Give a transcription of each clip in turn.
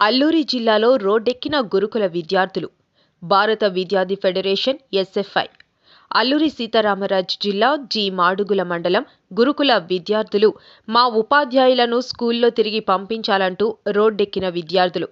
అల్లూరి జిల్లాలో రోడ్డెక్కిన గురుకుల విద్యార్థులు. భారత విద్యార్థి ఫెడరేషన్ ఎస్ఎఫ్ఐ. అల్లూరి సీతారామరాజు జిల్లా జి మాడుగుల మండలం గురుకుల విద్యార్థులు మా ఉపాధ్యాయులను స్కూల్లో తిరిగి పంపించాలంటూ రోడ్డెక్కిన విద్యార్థులు.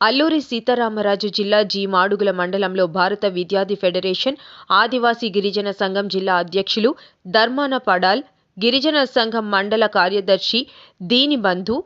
అల్లూరి సీతారామరాజు జిల్లా జి మాడుగుల మండలంలో భారత విద్యార్థి ఫెడరేషన్ ఆదివాసీ గిరిజన సంఘం జిల్లా అధ్యక్షులు ధర్మాన పడాల్ గిరిజన సంఘం మండల కార్యదర్శి దీనిబంధు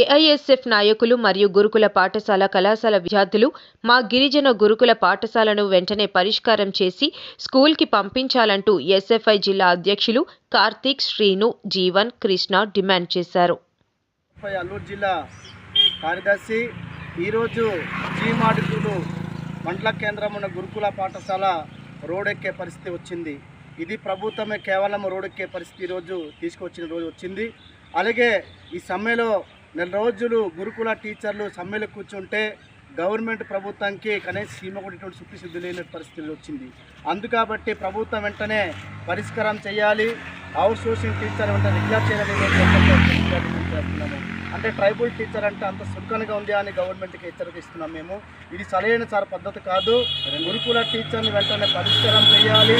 ఏఐఎస్ఎఫ్ నాయకులు మరియు గురుకుల పాఠశాల కళాశాల విద్యార్థులు మా గిరిజన గురుకుల పాఠశాలను వెంటనే పరిష్కారం చేసి స్కూల్కి పంపించాలంటూ ఎస్ఎఫ్ఐ జిల్లా అధ్యక్షులు కార్తీక్ శ్రీను జీవన్ కృష్ణ డిమాండ్ చేశారు. అల్లూరు జిల్లా కార్యదర్శి ఈరోజు జీమాడుగులు మండల కేంద్రం ఉన్న గురుకుల పాఠశాల రోడెక్కే పరిస్థితి వచ్చింది. ఇది ప్రభుత్వమే కేవలం రోడెక్కే పరిస్థితి ఈరోజు తీసుకొచ్చిన రోజు వచ్చింది. అలాగే ఈ సమ్మెలో నెల రోజులు గురుకుల టీచర్లు సమ్మెలు కూర్చుంటే గవర్నమెంట్ ప్రభుత్వానికి కనీసం సీమ కొట్టేటువంటి సుఖిశుద్ధి లేని పరిస్థితి వచ్చింది. అందుకాబట్టి ప్రభుత్వం వెంటనే పరిష్కారం చేయాలి. అవుట్ సోర్సింగ్ టీచర్ వెంటనే రిజర్వ్ చేయాలని అంటే ట్రైబల్ టీచర్ అంటే అంత సుఖంగా ఉంది అని గవర్నమెంట్కి హెచ్చరిక ఇస్తున్నాం మేము. ఇది సరైన సార్ పద్ధతి కాదు. గురుకుల టీచర్ని వెంటనే పరిష్కారం చేయాలి.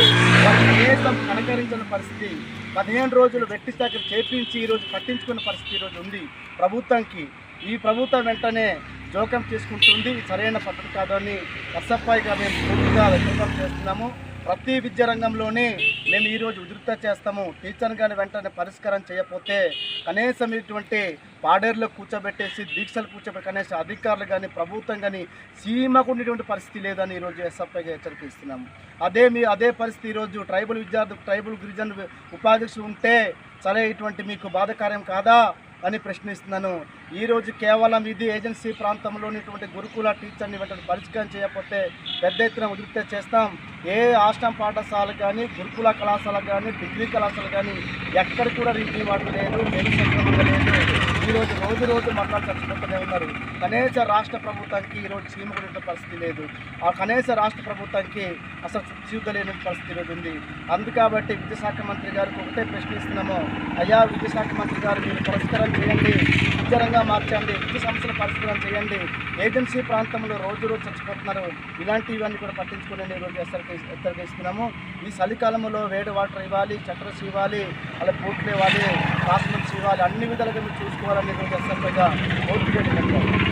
కనీసం కనకరించిన పరిస్థితి పదిహేను రోజులు వెట్టి శాఖ చేపించి ఈరోజు పట్టించుకున్న పరిస్థితి ఈరోజు ఉంది ప్రభుత్వానికి ఈ ప్రభుత్వం వెంటనే జోక్యం తీసుకుంటుంది సరైన పద్ధతి కాదని ఎస్ఎఫ్ఐగా మేము పూర్తిగా వ్యక్తం చేస్తున్నాము. ప్రతి విద్యా రంగంలోనే మేము ఈరోజు ఉధృత చేస్తాము. టీచర్ కానీ వెంటనే పరిష్కారం చేయకపోతే కనీసం ఇటువంటి పాడేరులో కూర్చోబెట్టేసి దీక్షలు కూర్చోబెట్టి కనీసం అధికారులు కానీ ప్రభుత్వం కానీ సీమకు ఉండేటువంటి పరిస్థితి లేదని ఈరోజు ఎస్ఎఫ్ఐగా హెచ్చరికస్తున్నాము అదే మీ అదే పరిస్థితి ఈరోజు ట్రైబల్ విద్యార్థులు ట్రైబల్ గిరిజన ఉపాధ్యక్షులు ఉంటే సరే ఇటువంటి మీకు బాధకార్యం కాదా? అని ప్రశ్నిస్తున్నాను. ఈరోజు కేవలం ఇది ఏజెన్సీ ప్రాంతంలోనిటువంటి గురుకుల టీచర్ని వెంటనే పరిష్కారం చేయకపోతే పెద్ద ఎత్తున ఉద్రిక్త చేస్తాం. ఏ ఆశ్రమ పాఠశాల కానీ గురుకుల కళాశాల కానీ డిగ్రీ కళాశాల కానీ ఎక్కడ కూడా రీతి వాటి లేదు ఈరోజు రోజు రోజు మరణాలు చచ్చిపోతూనే ఉన్నారు. కనీస రాష్ట్ర ప్రభుత్వానికి ఈరోజు చీమకునే పరిస్థితి లేదు. ఆ కనీస రాష్ట్ర ప్రభుత్వానికి అసలు శుద్ధ లేని పరిస్థితి ఈరోజు ఉంది. అందుకాబట్టి విద్యాశాఖ మంత్రి గారికి ఒకటే ప్రశ్నిస్తున్నాము అయ్యా విద్యాశాఖ మంత్రి గారు మీరు పరిష్కారం చేయండి విద్యారంగా మార్చండి విద్య సమస్యలు పరిష్కారం చేయండి. ఏజెన్సీ ప్రాంతంలో రోజు రోజు చచ్చిపోతున్నారు. ఇలాంటివన్నీ కూడా పట్టించుకునే రోజు హెచ్చరిక హెచ్చరిస్తున్నాము ఈ చలికాలంలో వేడి వాటర్ ఇవ్వాలి చక్రస్ ఇవ్వాలి అలా బూట్లు ఇవ్వాలి కాస్మెటిక్స్ ఇవ్వాలి అన్ని విధాలుగా మీరు చూసుకోవాలని రోజు హెచ్చరికగా ఓపిక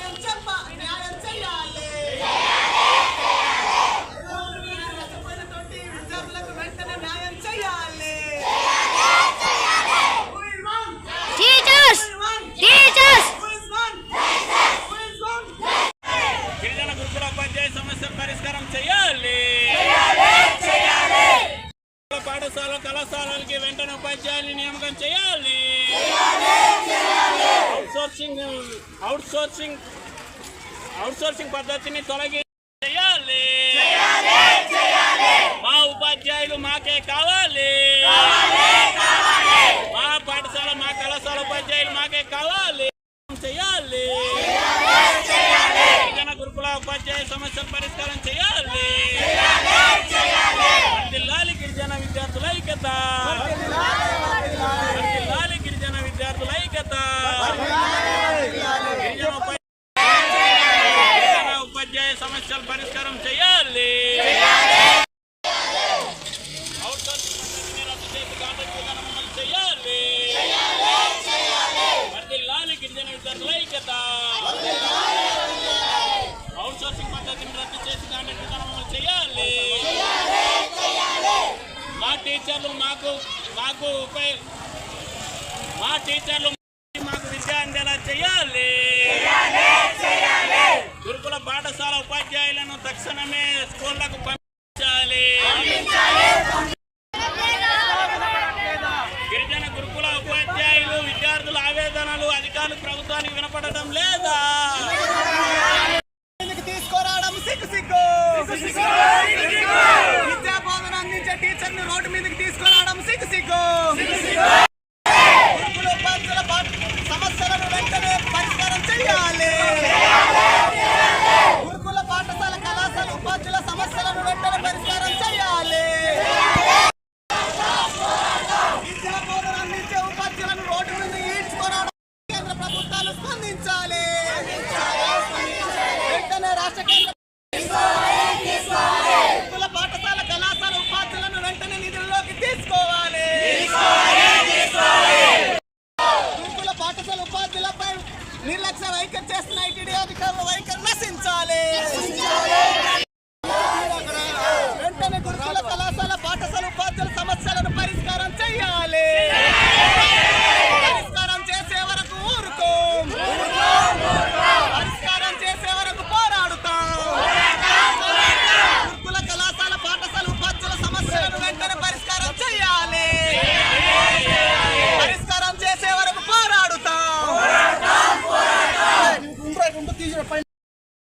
పాఠశాల కళాశాలలకి వెంటనే ఉపాధ్యాయులు నియామకం చేయాలి. అవుట్సోర్సింగ్ అవుట్సోర్సింగ్ అవుట్సోర్సింగ్ పద్ధతిని తొలగి చేయాలి. మా ఉపాధ్యాయులు మాకే కావాలి. మా పాఠశాల మా కళాశాల ఉపాధ్యాయులు మాకే కావాలి. చేయాలి. గురుకుల ఉపాధ్యాయ సమస్యల పరిష్కారం చేయాలి. వర్ధిల్లాలి గిరిజన విద్యార్థుల ఐక్యత. గిరిజన విద్యార్థుల ఐక్యత. ఉపాధ్యాయ సమస్యలు పరిష్కారం చేయాలి. అవుట్సోర్సింగ్ పద్ధతిని రద్దు చేసి కాంట్రాక్ట్ విధానం అమలు చేయాలి వర్ధిల్లాలి గిరిజన విద్యార్థుల ఐక్యత అవుట్సోర్సింగ్ పద్ధతిని రద్దు చేసి కాంట్రాక్ట్ విధానం అమలు చేయాలి మా టీచర్లు మాకు మాకు మా టీచర్లు మాకు విద్య అందేలా చేయాలి. గురుకుల పాఠశాల ఉపాధ్యాయులను తక్షణమే స్కూళ్ళకు పంపించాలి. గిరిజన గురుకుల ఉపాధ్యాయులు విద్యార్థుల ఆవేదనలు అధికారులు ప్రభుత్వానికి వినపడటం లేదా? తీసుకురావడం సిగ్గు సిగ్గు. అందించే టీచర్ని రోడ్డు మీదకి తీసుకురావడం నిర్లక్ష్య వైఖరి చేస్తున్న ఐటీడీ అధికారులు వైఖరి నశించాలి. వెంటనే గురుకుల కళాశాల